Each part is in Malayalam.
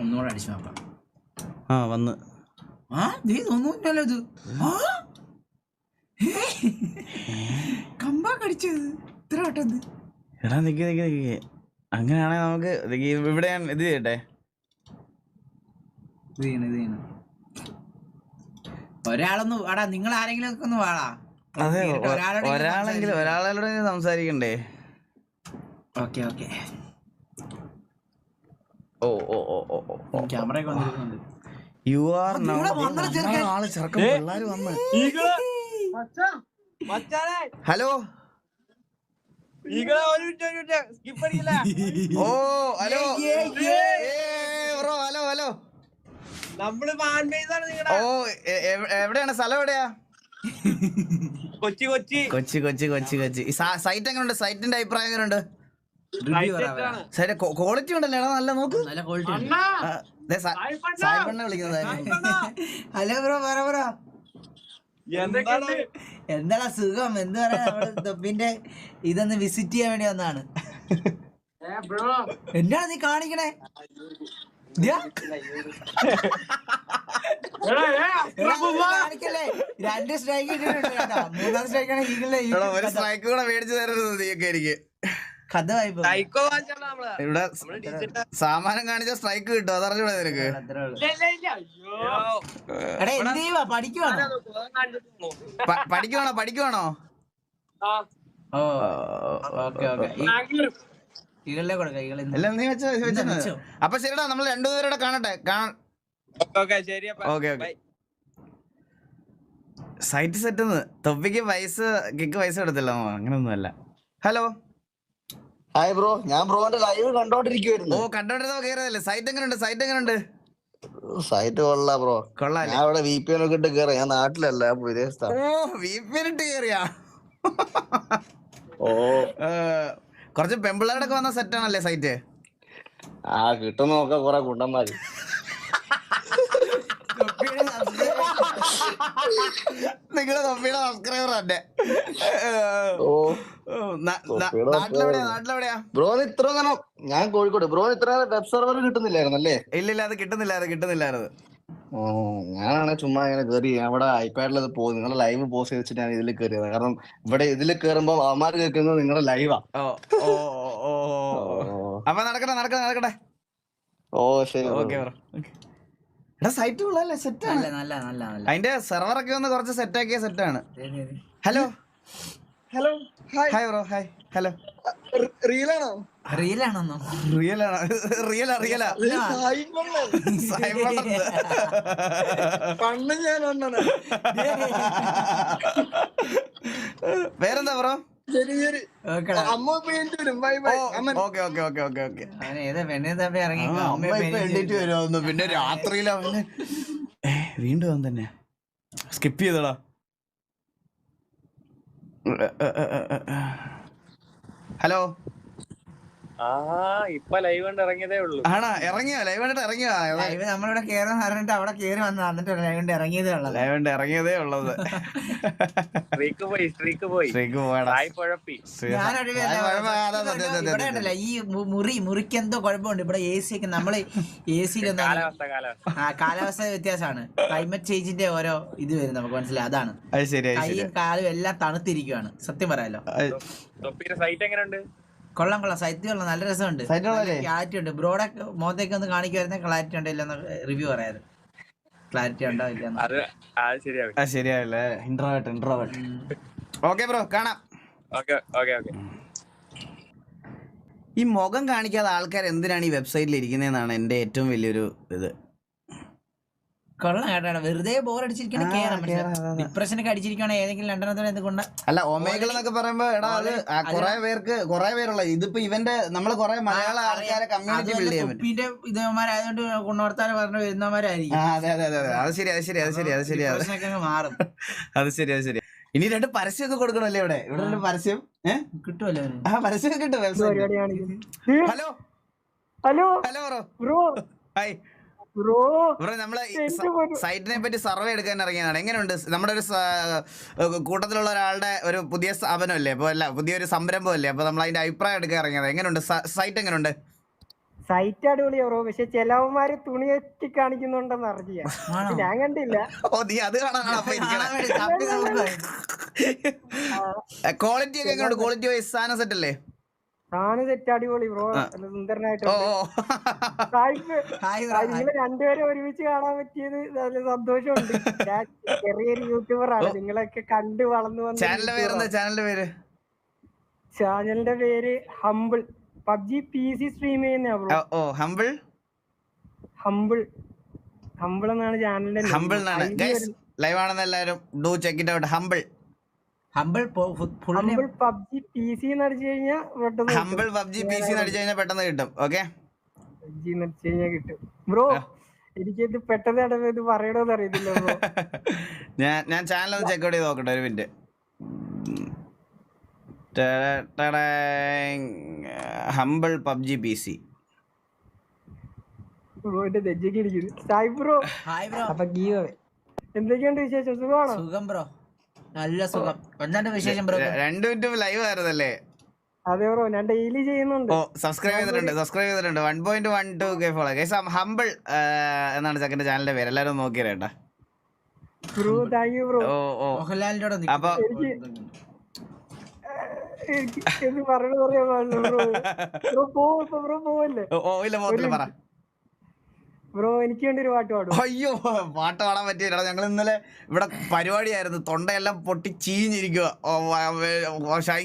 ഒന്നുകൂടെ അടിച്ചു നോക്കാം. ആ വന്ന്. ആ നീ തോന്നൂല്ലോ ഇത്. ആ? കമ്പാ കടിച്ചത് ഇത്ര വട്ടത് എടാ നിക്ക് നിക്ക് നിക്ക്. അങ്ങനെയാണെങ്കിൽ നമുക്ക് ഇവിടെ ഇത് ചെയ്യട്ടെ? ഇത് ചെയ്യണം ഇത് ചെയ്യണം. ഒരാളൊന്ന് വാടാ നിങ്ങൾ ആരെങ്കിലും ഒക്കെ ഒന്ന് വാടാ. അതെ ഒരാളെങ്കിലും ഒരാളോട് സംസാരിക്കണ്ടേ? Okay okay. ഓ ഓ ഓ ഓ ഓ ക്യാമറയൊക്കെ വന്നിരിക്കുന്നുണ്ട് യു ആർ നാളെ ചെറുക്കൻ? പിള്ളേര് വന്ന്. മച്ചാനെ. ഹലോ ഓ ഹലോ. ബ്രോ ഹലോ ഹലോ ഓ എവിടെയാണ്? സ്ഥലം എവിടെയാ? കൊച്ചി കൊച്ചി. കൊച്ചി കൊച്ചി കൊച്ചി കൊച്ചി. സൈറ്റ് എങ്ങനെയുണ്ട് സൈറ്റിന്റെ അഭിപ്രായം എങ്ങനെയുണ്ട് ക്വാളിറ്റി ഉണ്ടല്ലോ? നല്ല നോക്ക്. നല്ല ക്വാളിറ്റി സായിപ്പണ്ണ. വിളിക്കുന്നത് ഹലോ ബ്രോ പറ ബ്രോ എന്താടാ? സുഖം? എന്ത് പറയാ നമ്മുടെ തൊപ്പിന്റെ ഇതൊന്ന് വിസിറ്റ് ചെയ്യാൻ വേണ്ടി വന്നാണ് എന്താണ് നീ കാണിക്കണേ? രണ്ട് സ്ട്രൈക്ക് ഇട്ടിട്ടുണ്ട് മൂന്നാം സ്ട്രൈക്കാണ് ഈഗിളിന്റെ ഈ എടാ, ഒരു. സ്ട്രൈക്ക് കൂടെ മേടിച്ചു തരരുത് നീയൊക്കെ എനിക്ക്. ഇവിടെ സാമാനം കാണിച്ച സ്ട്രൈക്ക് കിട്ടും. അതറിഞ്ഞൂടെ നിനക്ക്? പഠിക്കുവാണോ? പഠിക്കുവാണോ. അപ്പൊ ശരിടാ നമ്മൾ രണ്ടുപേരുടെ കാണട്ടെ. കാണാൻ ഓക്കെ ഓക്കെ ശരി അപ്പൊ. Okay okay. Bye. Site set തൊപ്പിക്ക് പൈസ കിക്ക് പൈസ കൊടുത്തില്ല അങ്ങനെ ഒന്നുമല്ല ഹലോ? ഹായ് ബ്രോ ഞാൻ ബ്രോന്റെ ലൈവ് ഓ കണ്ടോണ്ടിരിക്കുവായിരുന്നു കണ്ടോണ്ടിരുന്നോ? കേറിയതല്ലേ. സൈറ്റ് എങ്ങനെയുണ്ട് സൈറ്റ് എങ്ങനെയുണ്ട് സൈറ്റ് കൊള്ളാ ബ്രോ കൊള്ളാ ഞാൻ ഇവിടെ വി പി എൻ ഒക്കെ ഇട്ട് കയറി ഞാൻ നാട്ടിലല്ല വിദേശത്താണ് ഓ വി പി എൻ ഇട്ട് കയറിയാ ഓ. കുറച്ച് പെമ്പിള്ളേരൊക്കെ വന്ന സെറ്റ് ആണല്ലേ സൈറ്റ് ആ കിട്ടുന്ന നോക്ക കൊറേ കുണ്ടന്മാര് നിങ്ങളെ തൊപ്പിയുടെ സബ്സ്ക്രൈബർ തന്നെ ബ്രോന് ഇത്ര നേരം ഞാൻ കോഴിക്കോട്. ബ്രോന് ഇത്ര നേരം വെബ് സെർവർ കിട്ടുന്നില്ലായിരുന്നു അല്ലേ? ഇല്ലില്ല അത് കിട്ടുന്നില്ല അത് കിട്ടുന്നില്ലായിരുന്നു ഓ ഞാനാണ് ചുമ്മാ ഇങ്ങനെ കയറി അവിടെ ഐപാഡിൽ അത് പോകും നിങ്ങളുടെ ലൈവ് പോസ്റ്റ് വെച്ചിട്ട് ഞാൻ ഇതിൽ കയറിയത് കാരണം ഇവിടെ ഇതിൽ കയറുമ്പോ അവന്മാർ കേൾക്കുന്നത് നിങ്ങളുടെ ലൈവാ അപ്പൊ നടക്കട്ടെ നടക്കട്ടെ നടക്കട്ടെ. ഓ ശരി. ഓക്കെ. സൈറ്റ് ഉള്ളല്ലേ സെറ്റ് ആണ്. നല്ല നല്ല നല്ല അതിന്റെ സെർവർ ഒക്കെ ഒന്ന് കുറച്ച് സെറ്റ് ആക്കിയ സെറ്റ് ആണ്. ദേ, ദേ, ദേ. Hello hello hi hi bro hi hello real ആണോ? റിയൽ ആണ്. റിയലാ റിയലാ ഹായ് സൈബർ പണ്ട് ഞാൻ വേറെന്താ ബ്രോ പിന്നെ രാത്രിയിൽ അവന് വീണ്ടും അവൻ തന്നെ. സ്കിപ്പ് ചെയ്തടാ. ഹലോ ആ ഇപ്പൊ ലൈവ് കണ്ട് ഇറങ്ങിയതേ ഉള്ളൂ ആണാ? ഇറങ്ങിയോ? ലൈവ് കണ്ടിട്ട് ഇറങ്ങിയോ? ലൈവ് നമ്മളിവിടെ കേറാൻ പറഞ്ഞിട്ട് അവിടെ കേറി വന്ന എന്നിട്ട് ലൈവ് കൊണ്ട് ഇറങ്ങിയതേ ഉള്ളത്. ലൈവ് കണ്ട് ഇറങ്ങിയതേ ഉള്ളത്. സ്ട്രീക്ക് പോയി സ്ട്രീക്ക് ഞാനൊരു ഈ മുറി മുറിക്ക് എന്തോ കുഴപ്പമുണ്ട്. ഇവിടെ എ സി ഒക്കെ നമ്മൾ എ സിയിലൊന്നും കാലാവസ്ഥ വ്യത്യാസമാണ്. ക്ലൈമറ്റ് ചേഞ്ചിന്റെ ഓരോ ഇത് വരും നമുക്ക് മനസ്സിലായി. അതാണ്. കൈയും കാലും എല്ലാം തണുത്തിരിക്കുവാണ്. സത്യം പറയാലോ. സൈറ്റ് എങ്ങനെയുണ്ട് കൊള്ളാം കൊള്ളാം. സൈറ്റ് കൊള്ളാം നല്ല രസമുണ്ട്? ക്ലാരിറ്റി ഉണ്ട്. ബ്രോടെ മുഖത്തേക്ക് ഒന്ന് കാണിക്കുവായിരുന്നെ ക്ലാരിറ്റി ഉണ്ടോ ഇല്ലെന്ന് റിവ്യൂ പറയാറ് ക്ലാരിറ്റി ഉണ്ടോ ഇല്ലെന്ന് ശരിയാവില്ലേ. ഇൻട്രോവേർട്ട് ഇൻട്രോവേർട്ട് ഓക്കെ ബ്രോ കാണാം. ഓക്കെ ഓക്കെ ഓക്കെ ഈ മുഖം കാണിക്കാതെ ആൾക്കാർ എന്തിനാണ് ഈ വെബ്സൈറ്റിൽ ഇരിക്കുന്നതെന്നാണ് എന്റെ ഏറ്റവും വലിയൊരു ഇത്. കൊള്ളാം കേട്ടോ വെറുതെ ബോർ അടിച്ചിരിക്കണ കേറാം കേറാം, അതെ, അതെ. ഡിപ്രഷനൊക്കെ അടിച്ചിരിക്കണ ഏതെങ്കിലും രണ്ടെണ്ണത്തോടെ എന്തുകൊണ്ട് അല്ല ഒമേഗൾ എന്നൊക്കെ പറയുമ്പോ എടാ അത് കുറെ പേർക്ക് കുറെ പേരുള്ള ഇതിപ്പോ ഇവന്റെ നമ്മൾ കുറെ മലയാള ആൾക്കാരെ കമ്മ്യൂണിറ്റി ബിൽഡ് ചെയ്യാൻ പറ്റും. ഇതേമാരായതുകൊണ്ട് ഗുണവർത്താനം പറഞ്ഞു വരുന്നവരായിരിക്കും ആ അതെ അതെ അതെ അതെ. ശരി അത് ശരി അത് ശരി അത് ശരി മാറും. അത് ശരി അത് ശരി. ഇനി രണ്ട് പരസ്യമൊക്കെ കൊടുക്കണല്ലേ ഇവിടെ? ഇവിടെ രണ്ട് പരസ്യം ഏഹ് കിട്ടുമല്ലോ ആ പരസ്യം കിട്ടും hello? Hello? Hello bro? Bro? Hi. Bro bro നമ്മളെ സൈറ്റിനെ പറ്റി സർവേ എടുക്കാൻ ഇറങ്ങിയതാണ്. എങ്ങനെയുണ്ട്? നമ്മുടെ ഒരു കൂട്ടത്തിലുള്ള ഒരാളുടെ ഒരു പുതിയ സ്ഥാപനമല്ലേ? അപ്പൊ അല്ല പുതിയൊരു സംരംഭമല്ലേ? അപ്പൊ നമ്മൾ അതിന്റെ അഭിപ്രായം എടുക്കാൻ ഇറങ്ങിയത്. എങ്ങനെയുണ്ട്? സൈറ്റ് എങ്ങനെയുണ്ട്? സൈറ്റ് അടിപൊളിയാ ബ്രോ. പക്ഷെ ചിലവന്മാര് തുണി വെച്ച് കാണിക്കുന്നുണ്ടെന്ന് അറിയാം ഞാൻ കണ്ടില്ല. ഓ നീ അത് കാണാനാണ് അപ്പൊ കാണാൻ വേണ്ടി തപ്പി നോക്കുവായിരുന്നു. ക്വാളിറ്റി ഒക്കെ എങ്ങനെയുണ്ട്? ക്വാളിറ്റി വൈസ് സാധനം സെറ്റ് അല്ലേ? സെറ്റ് അടിപൊളി ബ്രോ ഹായ് ആ, രണ്ടുപേരും ഒരുമിച്ച് കാണാൻ പറ്റിയത് നല്ല സന്തോഷമുണ്ട്. ഞാൻ ചെറിയൊരു യൂട്യൂബർ ആണ്. നിങ്ങളൊക്കെ കണ്ട് വളർന്നു വന്ന ചാനലിന്റെ പേര്? ചാനലിന്റെ പേര് Humble PUBG P C stream ചെയ്യുന്ന ബ്രോ ഹംബിൾ ഹംബിൾ ഹംബിൾ എന്നാണ് ചാനലിന്റെ. ഹംബിൾ ലൈവ് ആണെന്ന് എല്ലാവരും do check it out Humble Humble PUBG P C അടിച്ചു കഴിഞ്ഞാൽ പെട്ടെന്ന് ഹംബിൾ പബ്ജി പി സി അടിച്ചു കഴിഞ്ഞാൽ പെട്ടെന്ന് കിട്ടും. ഓക്കെ പബ്ജി എന്ന് അടിച്ചു കഴിഞ്ഞാൽ കിട്ടും. ബ്രോ എനിക്കിത് പെട്ടെന്ന് ഇടവ് ഇത് പറയണോന്ന് അറിയത്തില്ല ബ്രോ ഞാൻ ഞാൻ ചാനൽ ഒന്ന് ചെക്ക് ഔട്ട് ചെയ്ത് നോക്കട്ടെ ഒരു minute Humble PUBG P C എന്തൊക്കെയുണ്ട് വിശേഷം? സുഖമാണോ? സുഖം ബ്രോ നല്ല സുഖം. എന്താണ് വിശേഷം ബ്രോ? രണ്ടു മിനിറ്റ് ലൈവ് ആയിരുന്നല്ലേ? അതെ ബ്രോ ഞാൻ ഡെയിലി ചെയ്യുന്നുണ്ട്. ഓ സബ്സ്ക്രൈബ് ചെയ്തിട്ടുണ്ട് സബ്സ്ക്രൈബ് ചെയ്തിട്ടുണ്ട്. One point one two K follow case humble എന്നാണ് ചക്കന്റെ ചാനലിന്റെ പേര്. എല്ലാവരും നോക്കിയാ ബ്രോ താങ്ക് യു ബ്രോ ഓ ഓ. മോഹൻലാലിന്റെ കൂടെ അപ്പൊ എനിക്ക് പറയണ പറയാൻ ബ്രോ ബ്രോ പോ ബ്രോ പോവല്ലേ? ഓ, ഇല്ല പോകത്തില്ല പറ. ബ്രോ എനിക്ക് വേണ്ടി ഒരു പാട്ട് പാടും. അയ്യോ പാട്ട് പാടാൻ പറ്റിയില്ല ഞങ്ങൾ ഇന്നലെ ഇവിടെ പരിപാടിയായിരുന്നു. തൊണ്ടയെല്ലാം പൊട്ടി ചീഞ്ഞിരിക്കുക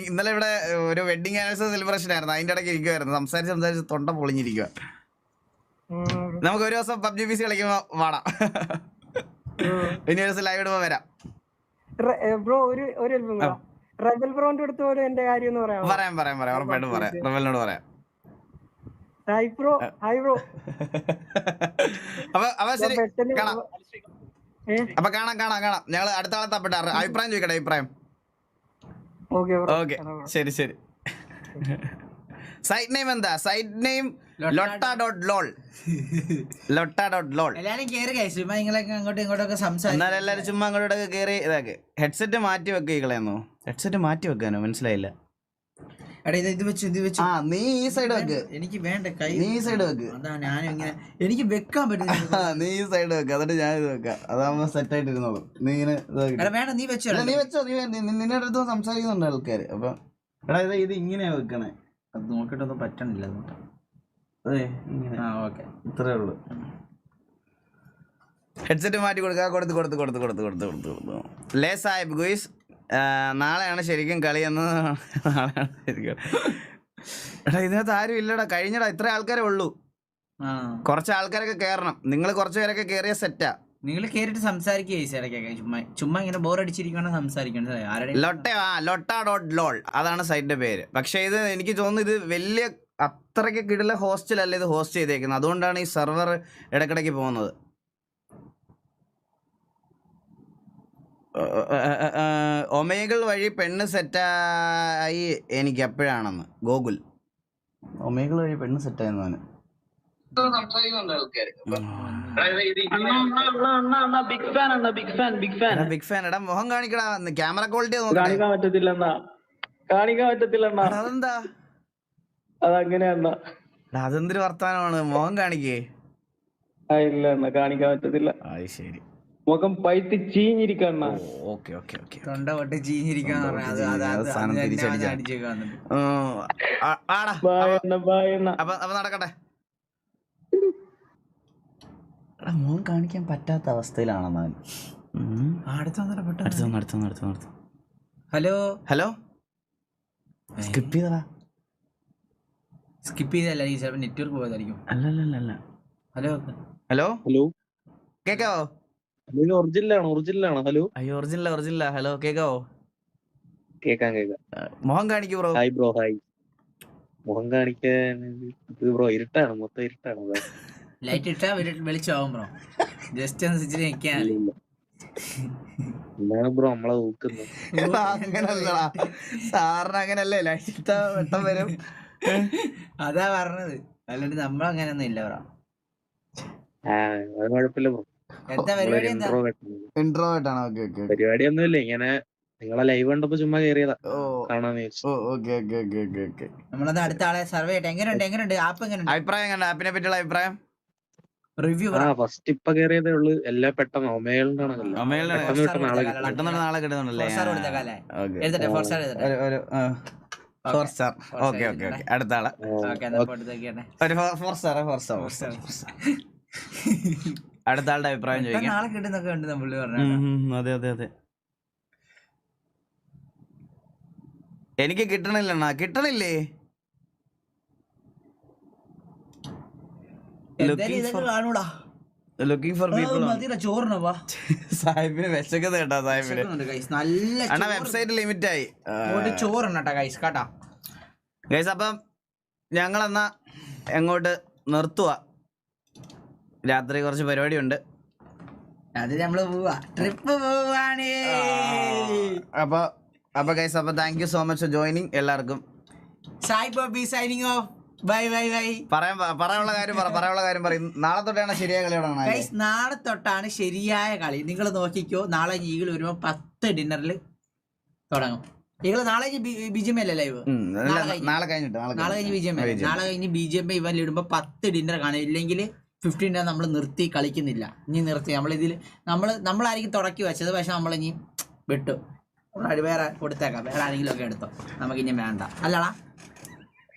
ഇന്നലെ ഇവിടെ ഒരു വെഡിങ് ആനിവേഴ്സറി സെലിബ്രേഷൻ ആയിരുന്നു. അതിന്റെ ഇടയ്ക്ക് ഇരിക്കുവായിരുന്നു. സംസാരിച്ച് സംസാരിച്ച് തൊണ്ട പൊളിഞ്ഞിരിക്കുക നമുക്ക് ഒരു ദിവസം പബ്ജി പി സി കളിക്കുമ്പോ പാടാം. ഇനി ഒരു ദിവസം ലൈവ് ഇടുമ്പോ വരാം. ബ്രോ ഒരു ഒരു റബൽ ബ്രോന്റെ അടുത്ത് പോലും എന്റെ കാര്യം എന്ന് പറയാം പറയാം പറയാം പറയാം. ഉറപ്പായിട്ടും പറയാം. റവലിനോട് പറയാം. Hi bro hi bro. അപ്പൊ അപ്പൊ ശരി. കാണാം. അപ്പൊ കാണാം കാണാം കാണാം. ഞങ്ങൾ അടുത്ത ആളെ തപ്പിട്ട്. അഭിപ്രായം ചോദിക്കട്ടെ അഭിപ്രായം. ഓക്കെ ശരി ശരി. സൈറ്റ് നെയിം എന്താ? Site name lotta dot lol lotta dot lol എല്ലാരും ചുമ്മാ എല്ലാരും അങ്ങോട്ടൊക്കെ കയറി ഇതാക്കി. ഹെഡ്സെറ്റ് മാറ്റി വെക്കുക ഇകളെന്നോ ഹെഡ്സെറ്റ് മാറ്റി വെക്കാനോ? മനസ്സിലായില്ല. ഇത് ഇത് വെച്ചു ഇത് വെച്ചു. ആ നീ ഈ സൈഡ് വെക്ക്. എനിക്ക് വേണ്ട കൈ നീ ഈ സൈഡ് വെക്ക്. അതാ ഞാൻ ഇങ്ങനെ എനിക്ക് വെക്കാൻ പറ്റുന്നില്ല ആ, നീ ഈ സൈഡ് വെക്ക്. എന്നിട്ട് ഞാൻ ഇത് വെക്കാം. അതാകുമ്പോ സെറ്റ് ആയിട്ട് ഇരുന്നോളും. നീ ഇങ്ങനെ വേണ്ട നീ വെച്ചോ. നീ വെച്ചോ നീ വേ- അടുത്ത് സംസാരിക്കുന്നുണ്ട് ആൾക്കാര്? അപ്പൊ എടാ ഇത് ഇത് ഇങ്ങനെയാ വെക്കണേ. അത് പറ്റണില്ല അതെ ഇങ്ങനെ. ആ ഓക്കെ. ഇത്രേ ഉള്ളൂ. ഹെഡ്സെറ്റ് മാറ്റി കൊടുക്കുക കൊടുത്ത് കൊടുത്ത് കൊടുത്ത് കൊടുത്ത് കൊടുത്ത് കൊടുത്ത് കൊടുത്തു. ലേ സാഹിബ് ഗുയിസ്. നാളെയാണ് ശരിക്കും കളി എന്ന് നാളെയാണ് ശരിക്കും എടാ ഇതിനകത്ത് ആരും ഇല്ലടാ. കഴിഞ്ഞടാ ഇത്ര ആൾക്കാരെ ഉള്ളൂ. ആ. കുറച്ച് ആൾക്കാരൊക്കെ കേറണം. നിങ്ങൾ കുറച്ച് പേരൊക്കെ കേറിയ സെറ്റാ നിങ്ങൾ കേറിട്ട് സംസാരിക്കുക ഇടയ്ക്കൊക്കെ ചുമ്മാ ചുമ്മാ ഇങ്ങനെ ബോർ അടിച്ചിരിക്കണം സംസാരിക്കണം ആരുടെ ലൊട്ട ആ ലൊട്ട ഡോട്ട് ലോൾ. അതാണ് സൈറ്റിന്റെ പേര്. പക്ഷേ ഇത് എനിക്ക് തോന്നുന്നു ഇത് വലിയ അത്രയ്ക്ക് കിടല ഹോസ്റ്റലല്ല ഇത് ഹോസ്റ്റ് ചെയ്തേക്കുന്നത്. അതുകൊണ്ടാണ് ഈ സെർവർ ഇടക്കിടയ്ക്ക് പോകുന്നത്. ഒമേഗൾ വഴി പെണ്ണ് സെറ്റായി എനിക്ക് എപ്പോഴാണെന്ന്? ഗോകുൽ. ഒമേഗൾ വഴി പെണ്ണ് സെറ്റായെന്നാണ് ബിഗ് ഫാൻ എടാ മുഖം കാണിക്കടാ ക്യാമറ ക്വാളിറ്റി കാണിക്കാൻ പറ്റത്തില്ല കാണിക്കാൻ പറ്റത്തില്ല അതെന്താ? അതങ്ങനെയണ്ണ എടാ, അതെന്തൊരു വർത്താനമാണ് മുഖം കാണിക്കേ. ആ ഇല്ല അണ്ണ കാണിക്കാൻ പറ്റത്തില്ല. അത് ശരി. മുഖം പൈത്ത് ചീഞ്ഞിരിക്കണ്ണ ഓക്കെ ഓക്കെ ഓക്കെ തൊണ്ട പൊട്ടി ചീഞ്ഞിരിക്കാന്ന് പറഞ്ഞാൽ അപ്പൊ നടക്കട്ടെ. മോൻ കാണിക്കാൻ പറ്റാത്ത അവസ്ഥയിലാണെന്ന് അവൻ. ഹലോ? ഹലോ? സ്കിപ്പ് ചെയ്തടാ. സ്കിപ്പ് ചെയ്തല്ല ഈ ചിലപ്പോൾ നെറ്റ്വർക്ക് പോയതായിരിക്കും. അല്ല അല്ല അല്ല അല്ല ഹലോ? ഹലോ? ഹലോ? കേക്കാവോ? ഇത് ഒറിജിനലാണ് ഒറിജിനലാണ് ഹലോ അയ്യോ ഒറിജിനൽ ഒറിജിനൽ ഹലോ കേക്കാവോ? കേക്കാൻ കേക്കാം. കാണിക്കൂ ബ്രോ ഹായ് ബ്രോ ഹായ് മുഖം കാണിക്കാൻ ഇത് ബ്രോ ഇരുട്ടാണ് മൊത്തം ഇരുട്ടാണ് അതാ. ലൈറ്റ് ഇട്ടാ വെളിച്ചാവും ബ്രോ ജസ്റ്റ് ഒന്ന് സ്വിച്ചിൽ നിൽക്കാൻ. എന്താണ് ബ്രോ നമ്മളെ നോക്കുന്നത് അങ്ങനല്ലടാ. സാറിന് അങ്ങനല്ലേ? ലൈറ്റ് വെട്ടം വരും. അതാ പറഞ്ഞത്. അല്ലാണ്ട് നമ്മളങ്ങനൊന്നും ഇല്ല ബ്രോ ആ അത് കുഴപ്പമില്ല ബ്രോ എന്താ പരിപാടി എന്താ? ഇൻട്രോ ഇൻട്രോവേർട്ടാണ് ഓക്കെ പരിപാടി ഒന്നുമില്ല ഇങ്ങനെ നിങ്ങളെ ലൈവ് കണ്ടപ്പോ ചുമ്മാ കേറിയതാ. കാണാന്ന് okay okay okay okay okay. നമ്മളത് അടുത്ത ആളെ സർവേ ചെയ്യട്ടെ. എങ്ങനെയുണ്ട് എങ്ങനെയുണ്ട് ആപ്പ് എങ്ങനെയുണ്ട് അഭിപ്രായം എങ്ങനെ ആപ്പിനെ പറ്റിയുള്ള അഭിപ്രായം? റിവ്യൂ ആ ഫസ്റ്റ് ഇപ്പൊ കേറിയതേ ഉള്ളു. എല്ലാം പെട്ടെന്ന് പെട്ടെന്ന്. നാളെ കിട്ടുന്നുണ്ടല്ലേ? Four star okay. എഴുതട്ടെ ഫോർ സ്റ്റാർ എഴുതട്ടെ. ഒരു ഒരു four star Four okay okay അടുത്ത ആളെ. ഓക്കെ ഒരു four star four star four star അടുത്ത ആളുടെ അഭിപ്രായം ചോദിക്കാം. നാളെ കിട്ടുന്നൊക്കെ ഉണ്ട് അതെ അതെ അതെ. എനിക്ക് കിട്ടണില്ലണ്ണാ കിട്ടണില്ലേ? ലുക്കിംഗ് ഫോർ പീപ്പിൾ മതിയുടെ ചോറിനോ വാ. സാഹിബിന് വിശക്കുന്നത് കേട്ടോ സാഹിബിന്. നല്ല അണ്ണാ വെബ്സൈറ്റ് ലിമിറ്റ് ആയി. ഗൈസ് കേട്ടാ ഗൈസ് അപ്പം ഞങ്ങളെന്നാ എങ്ങോട്ട് നിർത്തുക രാത്രി കുറച്ച് പരിപാടി ഉണ്ട് അത് നമ്മൾ പോവാ. ട്രിപ്പ് പോവാണ്. അപ്പൊ അപ്പൊ ഗൈസ് അപ്പൊ thank you so much for joining എല്ലാവർക്കും. Sai Bobby signing off bye bye bye പറയാൻ പറയാനുള്ള കാര്യം പറ പറയാനുള്ള കാര്യം പറയും നാളെ തൊട്ടാണ് ശരിയായ കളി തുടങ്ങണം ഗൈസ് നാളെ തൊട്ടാണ് ശരിയായ കളി. നിങ്ങൾ നോക്കിക്കോ നാളെ ഈഗിൾ വരുമ്പോ പത്ത് ഡിന്നറിൽ തുടങ്ങും. ഈഗിൾ നാളെ ബി ജി എം അല്ലേ ലൈവ് നാളെ കഴിഞ്ഞ്. നാളെ കഴിഞ്ഞിട്ട് നാളെ കഴിഞ്ഞ് ബി ജി എം BGM. നാളെ കഴിഞ്ഞ് ബി ജി എം ഇവൻ ഇടുമ്പോ പത്ത് ഡിന്നർ കാണും. ഇല്ലെങ്കിൽ ഫിഫ്റ്റീൻ ഡേ നമ്മൾ നിർത്തി കളിക്കുന്നില്ല. ഇനി നിർത്തി. നമ്മളിതിൽ നമ്മൾ നമ്മളായിരിക്കും തുടക്കി വെച്ചത്. പക്ഷെ നമ്മളിനി ഇനി വിട്ടു അടി വേറെ കൊടുത്തേക്കാം. വേറെ ആരെങ്കിലും ഒക്കെ എടുത്തോ. നമുക്ക് ഇനി വേണ്ട. അല്ലടാ.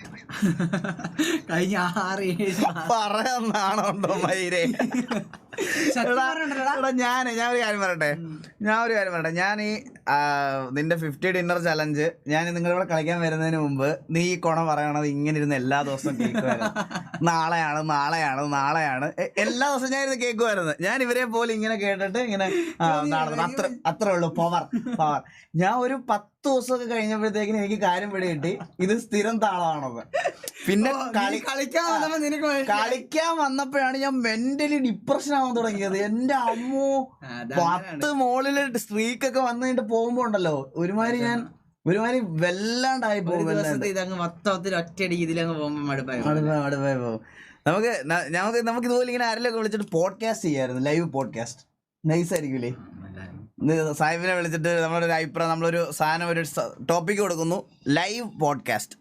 കഴിഞ്ഞ ആറ് ഏഴ് മൈരേ പറയാൻ നാണുണ്ടോ മയിരേ സത്യം എടാ, ഞാനേ ഞാൻ ഞാൻ ഒരു കാര്യം പറയട്ടെ? ഞാൻ ഒരു കാര്യം പറയട്ടെ. ഞാൻ ഈ നിന്റെ ഫിഫ്റ്റി ഡിന്നർ ചലഞ്ച് ഞാൻ നിങ്ങളിവിടെ കളിക്കാൻ വരുന്നതിന് മുമ്പ് നീ ഈ കുണ പറയണത് ഇങ്ങനെ ഇരുന്ന് എല്ലാ ദിവസവും കേൾക്കുമായിരുന്നു. നാളെയാണ് നാളെയാണ് നാളെയാണ്. എല്ലാ ദിവസവും ഞാൻ ഇരുന്ന് കേൾക്കുമായിരുന്നു. ഞാൻ ഇവരെ പോലെ ഇങ്ങനെ കേട്ടിട്ട് ഇങ്ങനെ അത്ര നടന്നു അത്ര ഉള്ളു ഉള്ളൂ പവർ പവർ ഞാൻ ഒരു പത്ത് ദിവസമൊക്കെ കഴിഞ്ഞപ്പോഴത്തേക്കിന് എനിക്ക് കാര്യം പിടി കിട്ടി. ഇത് സ്ഥിരം താളമാണത്. പിന്നെ കളി കളിക്കാൻ വന്നപ്പോ കളിക്കാൻ വന്നപ്പോഴാണ് ഞാൻ മെന്റലി ഡിപ്രഷൻ ആവാൻ തുടങ്ങിയത്. എന്റെ അമ്മോ. പത്ത് മോളിൽ സ്ട്രീക്ക് ഒക്കെ വന്നു കഴിഞ്ഞിട്ട് പോകുമ്പോ ഉണ്ടല്ലോ ഒരുമാതിരി ഞാൻ ഒരുമാതിരി വല്ലാണ്ടായി പോകും മൊത്തത്തിൽ ഒറ്റയടി ഇതിലങ്ങ് പോകുമ്പോ മടുപ്പായി പോകും. നമുക്ക് നമുക്ക് നമുക്ക് ഇതുപോലെ ഇങ്ങനെ ആരെങ്കിലും വിളിച്ചിട്ട് പോഡ്കാസ്റ്റ് ചെയ്യായിരുന്നു ലൈവ് പോഡ്കാസ്റ്റ് നൈസ് ആയിരിക്കൂലേ? സാഹിബിനെ വിളിച്ചിട്ട് നമ്മളൊരു അഭിപ്രായം നമ്മളൊരു സാധനം ഒരു ടോപ്പിക് കൊടുക്കുന്നു. Live podcast